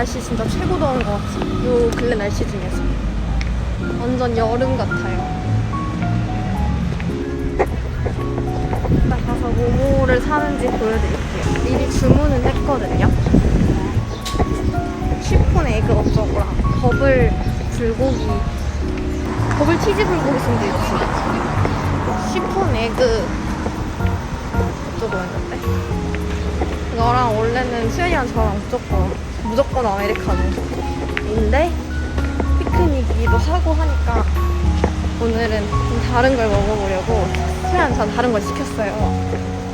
날씨 진짜 최고 더운 것 같아요. 요 근래 날씨 중에서. 완전 여름 같아요. 이따 가서 뭐뭐를 사는지 보여드릴게요. 미리 주문은 했거든요. 쉬폰 에그 어쩌고랑 버블 불고기 버블 치즈 불고기 샌드위치 쉬폰 에그 어쩌고였는데 너랑 원래는 수현이랑 저랑 무조건 무조건 아메리카노인데 피크닉이기도 하고 하니까 오늘은 좀 다른 걸 먹어보려고 수현이랑 전 다른 걸 시켰어요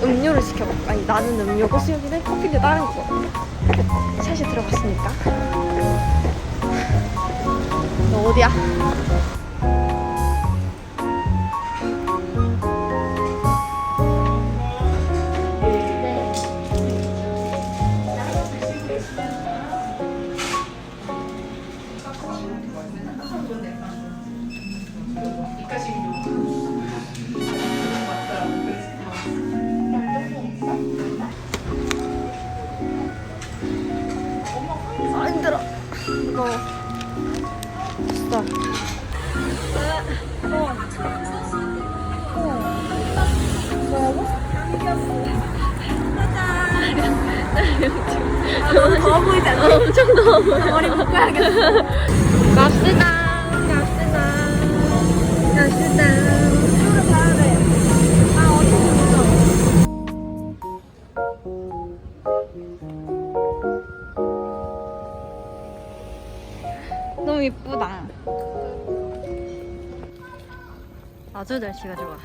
음료를 시켜볼까? 아니 나는 음료고 수현이는 커피인데 다른 거 샷이 들어갔으니까 너 어디야? 더워 보이지 않아? 엄청 더워 보여 머리 바꿔야겠어. 갑시다 갑시다 갑시다. 너무 이쁘다 아주 날씨가 좋아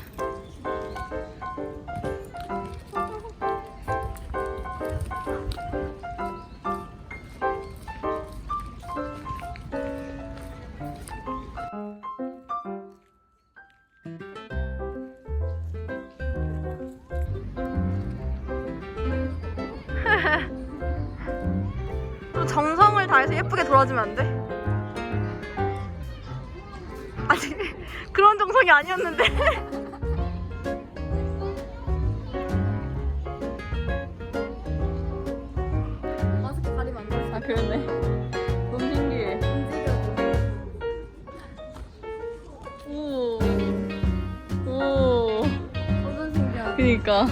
다해서 예쁘게 돌아주면 안 돼? 아니 그런 정성이 아니었는데 마스크 안 돼. 아 그러네 너무 신기해 오. 오. 완전 신기하다. 그니까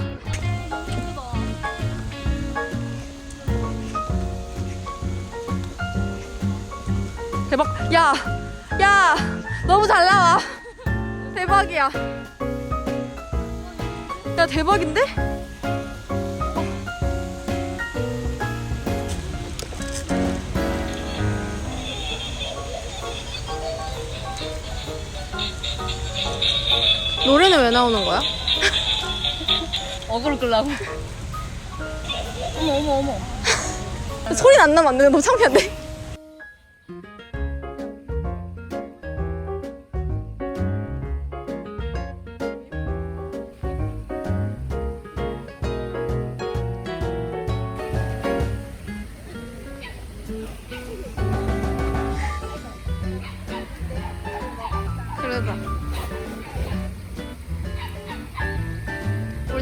대박 야! 야! 너무 잘 나와 대박이야 야 대박인데? 노래는 왜 나오는 거야? 어그로 끌라고. 어머, 어머, 어머. 소리는 안 나면 안 되는 너무 창피한데?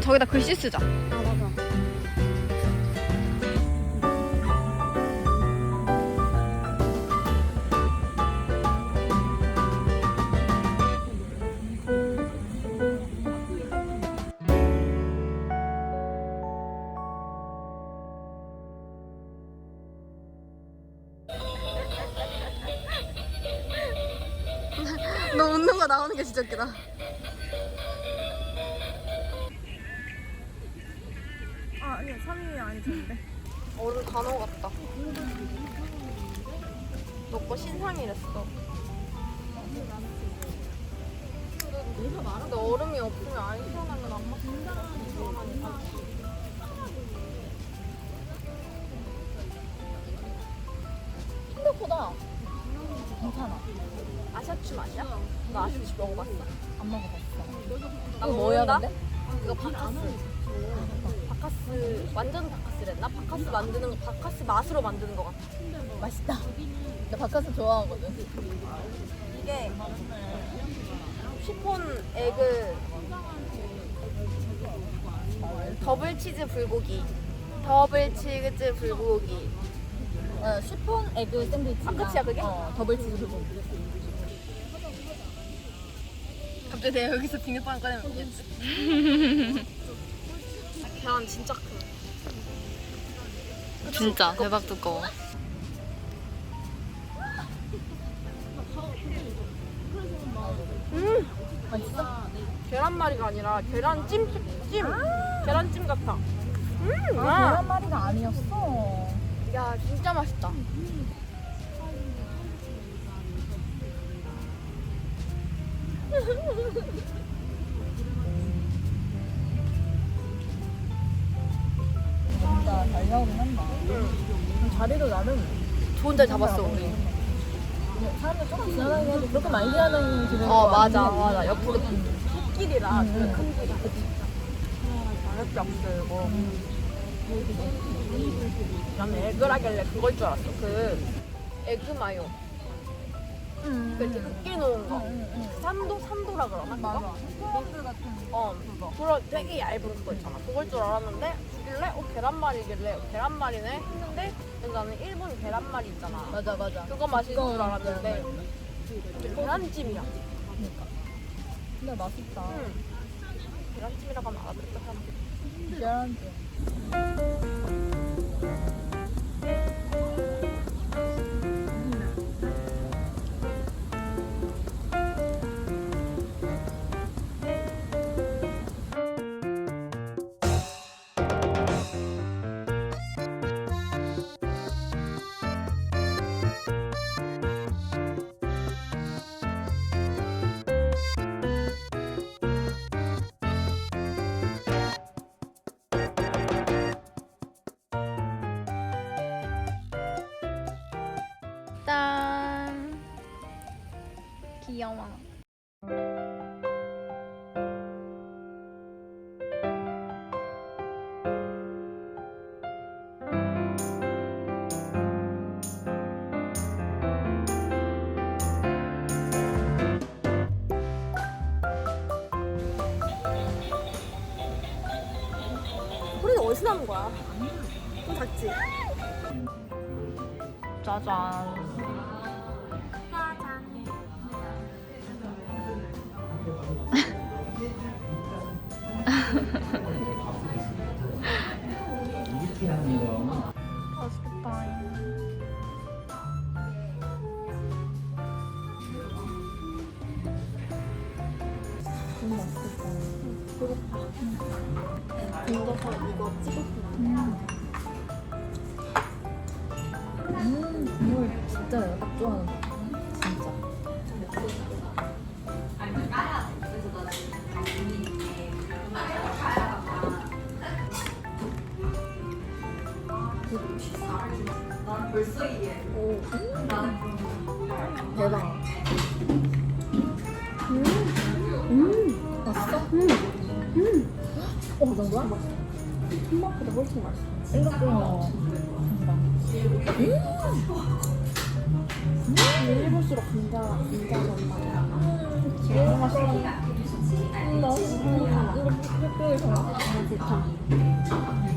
저기다 글씨 쓰자 아, 맞아. 너 웃는 거 나오는 게 진짜 웃기다. 아, 아니야. 3위 아니던데. 얼음 다 녹았다. 너 거 신상이랬어. 근데 얼음이 없으면 안 시원하면 안 먹는다. 생각보다 괜찮아. 아샤추 맛이야? 나 아샤추 먹어봤어. 안 먹어봤어. 나 뭐야? 근데? 이거 바카스. 완전 바카스랬나? 바카스 만드는 거 바카스 맛으로 만드는 거 같아. 맛있다. 나 바카스 좋아하거든. 이게 시폰 에그 더블 치즈 불고기. 더블 치즈 불고기. 어, 시폰 에그 샌드위치. 아, 끝이야, 그게? 어, 더블 치즈 불고기. 갑자기 내가 여기서 비눗방울 꺼내면 웃겠지? 계란 진짜 크. 진짜 대박 두꺼워. 음, 맛있어? 계란말이가 아니라 계란찜 찜. 계란찜 같아. 음, 아, 와. 계란말이가 아니었어. 야, 진짜 맛있다. 나오긴 한다. 응. 자리도 나름 좋은 자리 잡았어, 우리. 사람들 조금 지나다니긴 해도 그렇게 많이 지나다니는 집에 어, 맞아, 맞아. 옆으로 숲길이라 음, 되게 음. 큰 길이. 가볍게 없어요, 나는 에그라길래 그걸 줄 알았어. 그 에그 마요. 응. 그 이렇게 으깨 놓은 거. 삼도 삼도라 그러나? 맞아. 소스 같은 어, 그거 되게 얇은 거 있잖아. 그걸 줄 알았는데 주길래 어 계란말이길래 어, 계란말이네 했는데 근데 나는 일본 계란말이 있잖아. 맞아 맞아. 그거 맛있는 줄 알았는데 계란말이. 이게 계란찜이야. 그러니까. 근데 맛있다. 응. 계란찜이라고 하면 알아듣겠다. 사람들이. 계란찜. 귀여워. 소리가 어디서 나는 거야? 좀 작지? 짜잔. 맛있겠다. 근데 이거 찍었구나. 음, 국물 진짜 내가 딱 좋아하는 거. 대박. 음, 음, 맛있어? 음, 음. 어, 그 정도야? 생각보다 훨씬 맛있어. 생각보다. 일볼수록 감자, 감자 전망이야. 너무 맛있어. 음, 맛있어. 이거 흑백이 잘 아, 좋다.